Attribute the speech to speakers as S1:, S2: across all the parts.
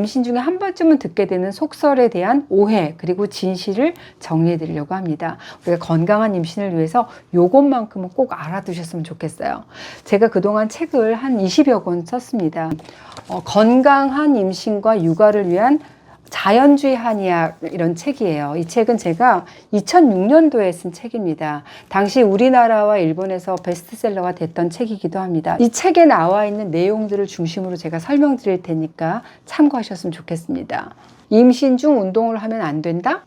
S1: 임신 중에 한 번쯤은 듣게 되는 속설에 대한 오해 그리고 진실을 정리해 드리려고 합니다. 우리가 건강한 임신을 위해서 요것만큼은 꼭 알아두셨으면 좋겠어요. 제가 그동안 책을 한 20여 권 썼습니다. 어, 건강한 임신과 육아를 위한 자연주의 한의학 이런 책이에요. 이 책은 제가 2006년도에 쓴 책입니다. 당시 우리나라와 일본에서 베스트셀러가 됐던 책이기도 합니다. 이 책에 나와 있는 내용들을 중심으로 제가 설명드릴 테니까 참고하셨으면 좋겠습니다. 임신 중 운동을 하면 안 된다?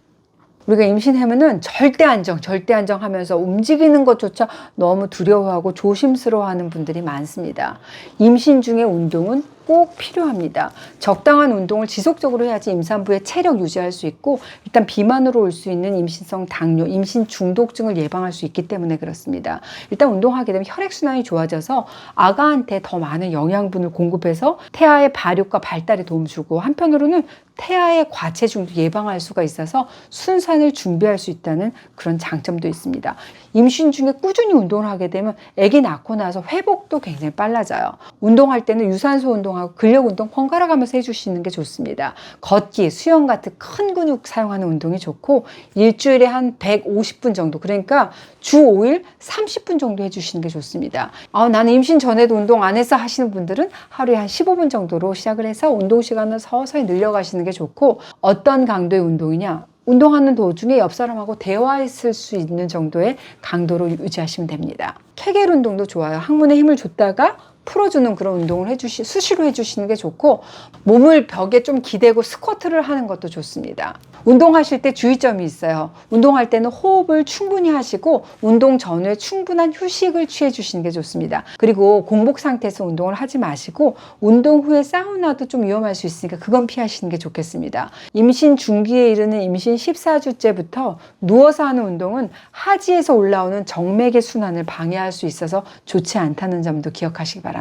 S1: 우리가 임신하면은 절대 안정, 절대 안정 하면서 움직이는 것조차 너무 두려워하고 조심스러워하는 분들이 많습니다. 임신 중에 운동은 꼭 필요합니다. 적당한 운동을 지속적으로 해야지 임산부의 체력 유지할 수 있고 일단 비만으로 올 수 있는 임신성 당뇨, 임신 중독증을 예방할 수 있기 때문에 그렇습니다. 일단 운동하게 되면 혈액순환이 좋아져서 아가한테 더 많은 영양분을 공급해서 태아의 발육과 발달에 도움 주고 한편으로는 태아의 과체중도 예방할 수가 있어서 순산을 준비할 수 있다는 그런 장점도 있습니다. 임신 중에 꾸준히 운동을 하게 되면 아기 낳고 나서 회복도 굉장히 빨라져요. 운동할 때는 유산소 운동 하고 근력 운동 번갈아 가면서 해주시는 게 좋습니다. 걷기, 수영 같은 큰 근육 사용하는 운동이 좋고 일주일에 한 150분 정도 그러니까 주 5일 30분 정도 해주시는 게 좋습니다. 아, 나는 임신 전에도 운동 안 했어 하시는 분들은 하루에 한 15분 정도로 시작을 해서 운동 시간을 서서히 늘려가시는 게 좋고 어떤 강도의 운동이냐 운동하는 도중에 옆 사람하고 대화했을 수 있는 정도의 강도로 유지하시면 됩니다. 케겔 운동도 좋아요. 항문에 힘을 줬다가 풀어주는 그런 운동을 해주시, 수시로 해주시는 게 좋고, 몸을 벽에 좀 기대고 스쿼트를 하는 것도 좋습니다. 운동하실 때 주의점이 있어요. 운동할 때는 호흡을 충분히 하시고, 운동 전후에 충분한 휴식을 취해 주시는 게 좋습니다. 그리고 공복 상태에서 운동을 하지 마시고, 운동 후에 사우나도 좀 위험할 수 있으니까 그건 피하시는 게 좋겠습니다. 임신 중기에 이르는 임신 14주째부터 누워서 하는 운동은 하지에서 올라오는 정맥의 순환을 방해할 수 있어서 좋지 않다는 점도 기억하시기 바랍니다.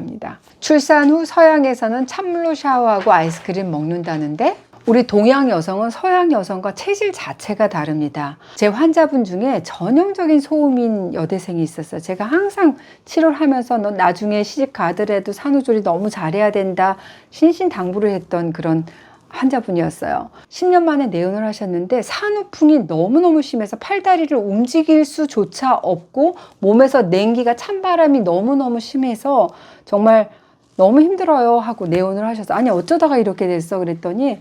S1: 출산 후 서양에서는 찬물로 샤워하고 아이스크림 먹는다는데 우리 동양 여성은 서양 여성과 체질 자체가 다릅니다. 제 환자분 중에 전형적인 소음인 여대생이 있었어요. 제가 항상 치료를 하면서 너 나중에 시집 가더라도 산후조리 너무 잘해야 된다. 신신당부를 했던 그런 환자분이었어요. 10년 만에 내원을 하셨는데 산후풍이 너무너무 심해서 팔다리를 움직일 수조차 없고 몸에서 냉기가 찬바람이 너무너무 심해서 정말 너무 힘들어요 하고 내원을 하셔서 아니 어쩌다가 이렇게 됐어 그랬더니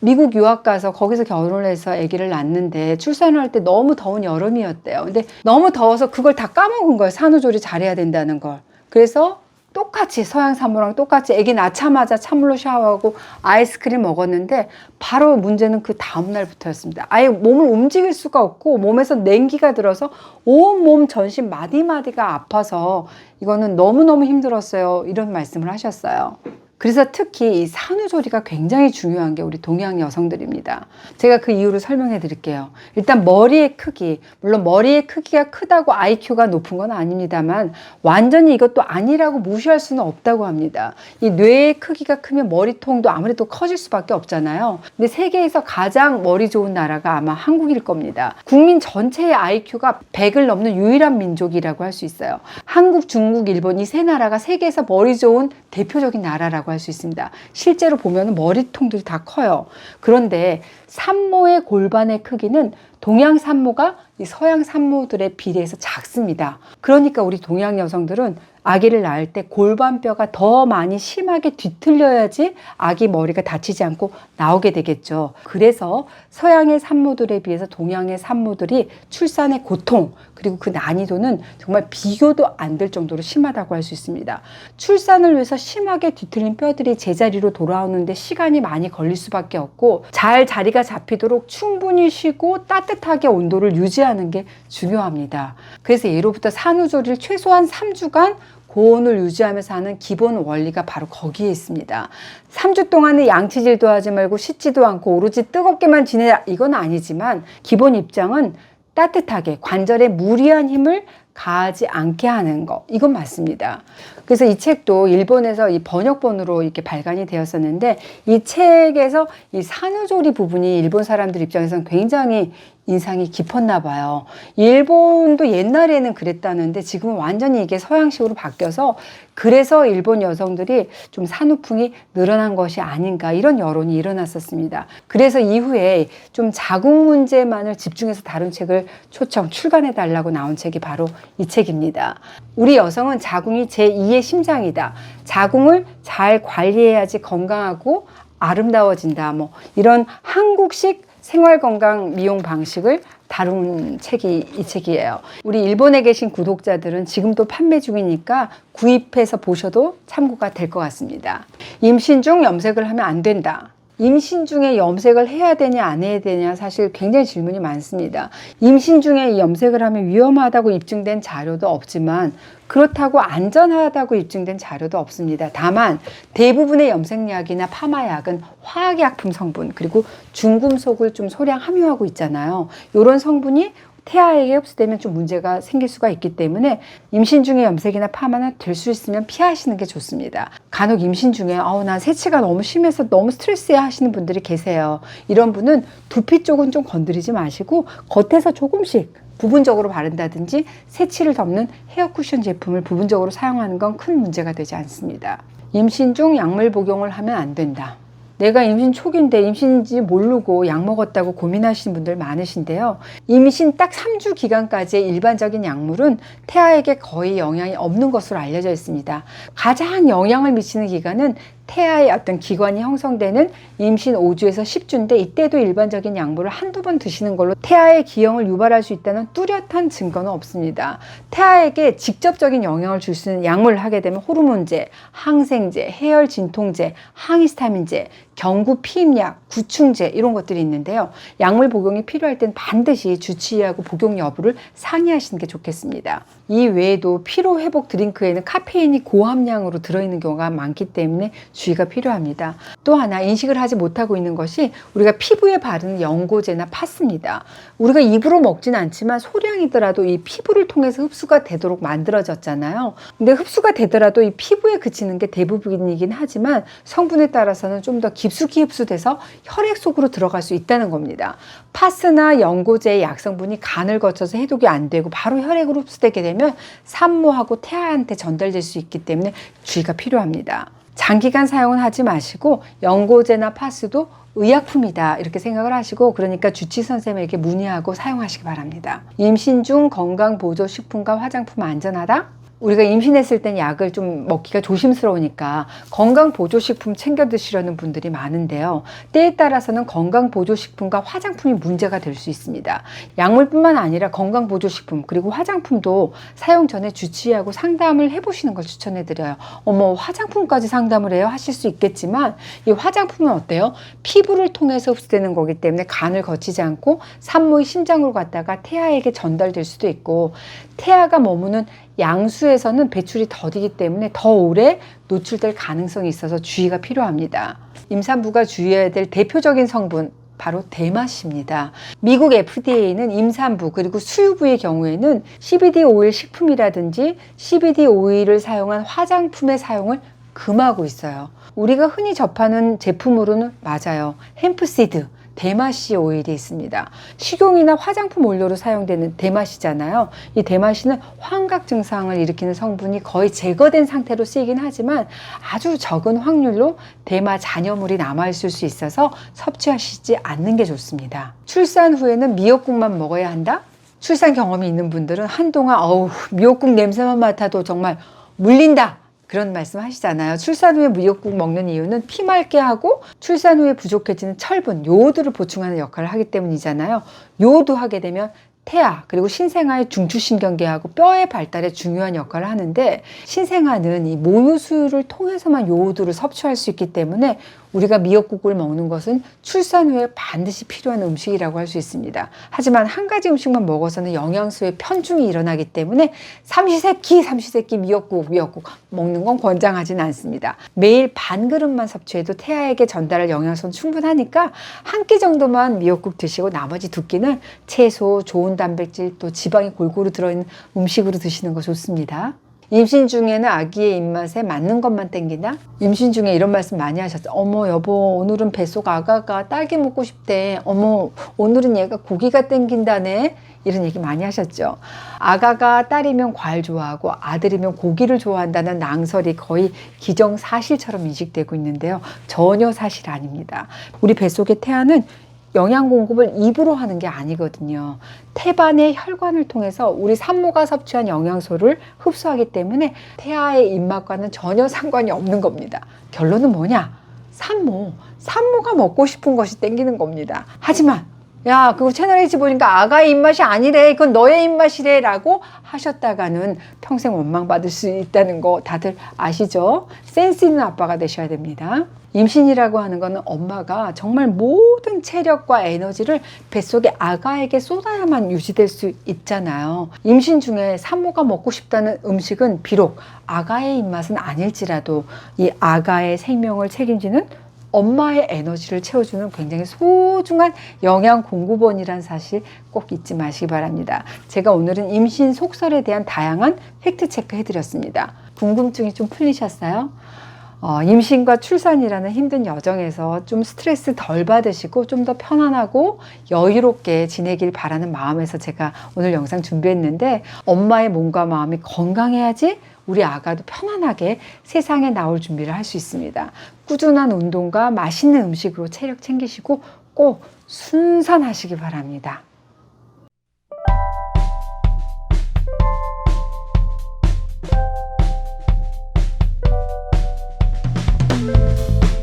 S1: 미국 유학 가서 거기서 결혼을 해서 아기를 낳는데 출산을 할 때 너무 더운 여름이었대요. 근데 너무 더워서 그걸 다 까먹은 거예요. 산후조리 잘해야 된다는 걸. 그래서 똑같이 서양 산모랑 똑같이 아기 낳자마자 찬물로 샤워하고 아이스크림 먹었는데 바로 문제는 그 다음 날부터였습니다. 아예 몸을 움직일 수가 없고 몸에서 냉기가 들어서 온몸 전신 마디마디가 아파서 이거는 너무너무 힘들었어요. 이런 말씀을 하셨어요. 그래서 특히 이 산후조리가 굉장히 중요한 게 우리 동양 여성들입니다. 제가 그 이유를 설명해 드릴게요. 일단 머리의 크기, 물론 머리의 크기가 크다고 IQ가 높은 건 아닙니다만 완전히 이것도 아니라고 무시할 수는 없다고 합니다. 이 뇌의 크기가 크면 머리통도 아무래도 커질 수밖에 없잖아요. 근데 세계에서 가장 머리 좋은 나라가 아마 한국일 겁니다. 국민 전체의 IQ가 100을 넘는 유일한 민족이라고 할 수 있어요. 한국, 중국, 일본 이 세 나라가 세계에서 머리 좋은 대표적인 나라라고 할 수 있습니다. 실제로 보면 머리통들이 다 커요. 그런데 산모의 골반의 크기는 동양 산모가 이 서양 산모들의 비례해서 작습니다. 그러니까 우리 동양 여성들은 아기를 낳을 때 골반뼈가 더 많이 심하게 뒤틀려야지 아기 머리가 다치지 않고 나오게 되겠죠. 그래서 서양의 산모들에 비해서 동양의 산모들이 출산의 고통 그리고 그 난이도는 정말 비교도 안 될 정도로 심하다고 할 수 있습니다. 출산을 위해서 심하게 뒤틀린 뼈들이 제자리로 돌아오는데 시간이 많이 걸릴 수밖에 없고 잘 자리가 잡히도록 충분히 쉬고 따뜻 하게 온도를 유지하는 게 중요합니다. 그래서 예로부터 산후조리를 최소한 3주간 고온을 유지하면서 하는 기본 원리가 바로 거기에 있습니다. 3주 동안은 양치질도 하지 말고 씻지도 않고 오로지 뜨겁게만 지내라 이건 아니지만 기본 입장은 따뜻하게 관절에 무리한 힘을 가하지 않게 하는 거 이건 맞습니다. 그래서 이 책도 일본에서 이 번역본으로 이렇게 발간이 되었었는데 이 책에서 이 산후조리 부분이 일본 사람들 입장에서는 굉장히 인상이 깊었나 봐요. 일본도 옛날에는 그랬다는데 지금은 완전히 이게 서양식으로 바뀌어서 그래서 일본 여성들이 좀 산후풍이 늘어난 것이 아닌가 이런 여론이 일어났었습니다. 그래서 이후에 좀 자궁 문제만을 집중해서 다룬 책을 초청 출간해 달라고 나온 책이 바로 이 책입니다. 우리 여성은 자궁이 제2의 심장이다. 자궁을 잘 관리해야지 건강하고 아름다워진다. 뭐 이런 한국식 생활 건강 미용 방식을 다룬 책이 이 책이에요. 우리 일본에 계신 구독자들은 지금도 판매 중이니까 구입해서 보셔도 참고가 될 것 같습니다. 임신 중 염색을 하면 안 된다. 임신 중에 염색을 해야 되냐 안 해야 되냐 사실 굉장히 질문이 많습니다. 임신 중에 이 염색을 하면 위험하다고 입증된 자료도 없지만 그렇다고 안전하다고 입증된 자료도 없습니다. 다만 대부분의 염색약이나 파마약은 화학약품 성분 그리고 중금속을 좀 소량 함유하고 있잖아요. 이런 성분이 태아에게 흡수되면 좀 문제가 생길 수가 있기 때문에 임신 중에 염색이나 파마는 될수 있으면 피하시는 게 좋습니다. 간혹 임신 중에 아우 난 세치가 너무 심해서 너무 스트레스에 하시는 분들이 계세요. 이런 분은 두피 쪽은 좀 건드리지 마시고 겉에서 조금씩 부분적으로 바른다든지 세치를 덮는 헤어 쿠션 제품을 부분적으로 사용하는 건 큰 문제가 되지 않습니다. 임신 중 약물 복용을 하면 안 된다. 내가 임신 초기인데 임신인지 모르고 약 먹었다고 고민하시는 분들 많으신데요. 임신 딱 3주 기간까지의 일반적인 약물은 태아에게 거의 영향이 없는 것으로 알려져 있습니다. 가장 영향을 미치는 기간은 태아의 어떤 기관이 형성되는 임신 5주에서 10주인데 이때도 일반적인 약물을 한두 번 드시는 걸로 태아의 기형을 유발할 수 있다는 뚜렷한 증거는 없습니다. 태아에게 직접적인 영향을 줄 수 있는 약물을 하게 되면 호르몬제, 항생제, 해열 진통제, 항히스타민제, 경구 피임약, 구충제 이런 것들이 있는데요. 약물 복용이 필요할 땐 반드시 주치의하고 복용 여부를 상의하시는 게 좋겠습니다. 이 외에도 피로 회복 드링크에는 카페인이 고함량으로 들어있는 경우가 많기 때문에 주의가 필요합니다. 또 하나 인식을 하지 못하고 있는 것이 우리가 피부에 바르는 연고제나 파스입니다. 우리가 입으로 먹진 않지만 소량이더라도 이 피부를 통해서 흡수가 되도록 만들어졌잖아요. 근데 흡수가 되더라도 이 피부에 그치는 게 대부분이긴 하지만 성분에 따라서는 좀 더 깊 숙이 흡수돼서 혈액 속으로 들어갈 수 있다는 겁니다. 파스나 연고제의 약성분이 간을 거쳐서 해독이 안 되고 바로 혈액으로 흡수되게 되면 산모하고 태아한테 전달될 수 있기 때문에 주의가 필요합니다. 장기간 사용은 하지 마시고 연고제나 파스도 의약품이다 이렇게 생각을 하시고 그러니까 주치 선생님에게 문의하고 사용하시기 바랍니다. 임신 중 건강 보조 식품과 화장품 안전하다? 우리가 임신했을 땐 약을 좀 먹기가 조심스러우니까 건강 보조식품 챙겨 드시려는 분들이 많은데요. 때에 따라서는 건강 보조식품과 화장품이 문제가 될 수 있습니다. 약물뿐만 아니라 건강 보조식품 그리고 화장품도 사용 전에 주치의하고 상담을 해보시는 걸 추천해 드려요. 어머 화장품까지 상담을 해요 하실 수 있겠지만 이 화장품은 어때요? 피부를 통해서 흡수되는 거기 때문에 간을 거치지 않고 산모의 심장으로 갔다가 태아에게 전달될 수도 있고 태아가 머무는 양수에서는 배출이 더디기 때문에 더 오래 노출될 가능성이 있어서 주의가 필요합니다. 임산부가 주의해야 될 대표적인 성분 바로 대마씨입니다. 미국 FDA는 임산부 그리고 수유부의 경우에는 CBD 오일 식품이라든지 CBD 오일을 사용한 화장품의 사용을 금하고 있어요. 우리가 흔히 접하는 제품으로는 맞아요. 햄프시드, 대마씨 오일이 있습니다. 식용이나 화장품 원료로 사용되는 대마씨잖아요. 이 대마씨는 환각 증상을 일으키는 성분이 거의 제거된 상태로 쓰이긴 하지만 아주 적은 확률로 대마 잔여물이 남아있을 수 있어서 섭취하시지 않는 게 좋습니다. 출산 후에는 미역국만 먹어야 한다? 출산 경험이 있는 분들은 한동안 어우 미역국 냄새만 맡아도 정말 물린다 그런 말씀 하시잖아요. 출산 후에 미역국 먹는 이유는 피 맑게 하고 출산 후에 부족해지는 철분, 요오드를 보충하는 역할을 하기 때문이잖아요. 요오드 하게 되면 태아 그리고 신생아의 중추신경계하고 뼈의 발달에 중요한 역할을 하는데 신생아는 이 모유수유를 통해서만 요오드를 섭취할 수 있기 때문에 우리가 미역국을 먹는 것은 출산 후에 반드시 필요한 음식이라고 할 수 있습니다. 하지만 한 가지 음식만 먹어서는 영양소의 편중이 일어나기 때문에 삼시세끼 삼시세끼 미역국 미역국 먹는 건 권장하지는 않습니다. 매일 반 그릇만 섭취해도 태아에게 전달할 영양소는 충분하니까 한 끼 정도만 미역국 드시고 나머지 두 끼는 채소, 좋은 단백질 또 지방이 골고루 들어있는 음식으로 드시는 거 좋습니다. 임신 중에는 아기의 입맛에 맞는 것만 땡기나? 임신 중에 이런 말씀 많이 하셨죠. 어머 여보 오늘은 뱃속 아가가 딸기 먹고 싶대. 어머 오늘은 얘가 고기가 땡긴다네. 이런 얘기 많이 하셨죠. 아가가 딸이면 과일 좋아하고 아들이면 고기를 좋아한다는 낭설이 거의 기정사실처럼 인식되고 있는데요. 전혀 사실 아닙니다. 우리 뱃속의 태아는 영양 공급을 입으로 하는 게 아니거든요. 태반의 혈관을 통해서 우리 산모가 섭취한 영양소를 흡수하기 때문에 태아의 입맛과는 전혀 상관이 없는 겁니다. 결론은 뭐냐? 산모. 산모가 먹고 싶은 것이 땡기는 겁니다. 하지만 야, 그거 채널 H 보니까 아가의 입맛이 아니래. 그건 너의 입맛이래. 라고 하셨다가는 평생 원망받을 수 있다는 거 다들 아시죠? 센스 있는 아빠가 되셔야 됩니다. 임신이라고 하는 거는 엄마가 정말 모든 체력과 에너지를 뱃속의 아가에게 쏟아야만 유지될 수 있잖아요. 임신 중에 산모가 먹고 싶다는 음식은 비록 아가의 입맛은 아닐지라도 이 아가의 생명을 책임지는 엄마의 에너지를 채워주는 굉장히 소중한 영양 공급원이란 사실 꼭 잊지 마시기 바랍니다. 제가 오늘은 임신 속설에 대한 다양한 팩트 체크 해드렸습니다. 궁금증이 좀 풀리셨어요? 어, 임신과 출산이라는 힘든 여정에서 좀 스트레스 덜 받으시고 좀 더 편안하고 여유롭게 지내길 바라는 마음에서 제가 오늘 영상 준비했는데 엄마의 몸과 마음이 건강해야지 우리 아가도 편안하게 세상에 나올 준비를 할 수 있습니다. 꾸준한 운동과 맛있는 음식으로 체력 챙기시고 꼭 순산하시기 바랍니다.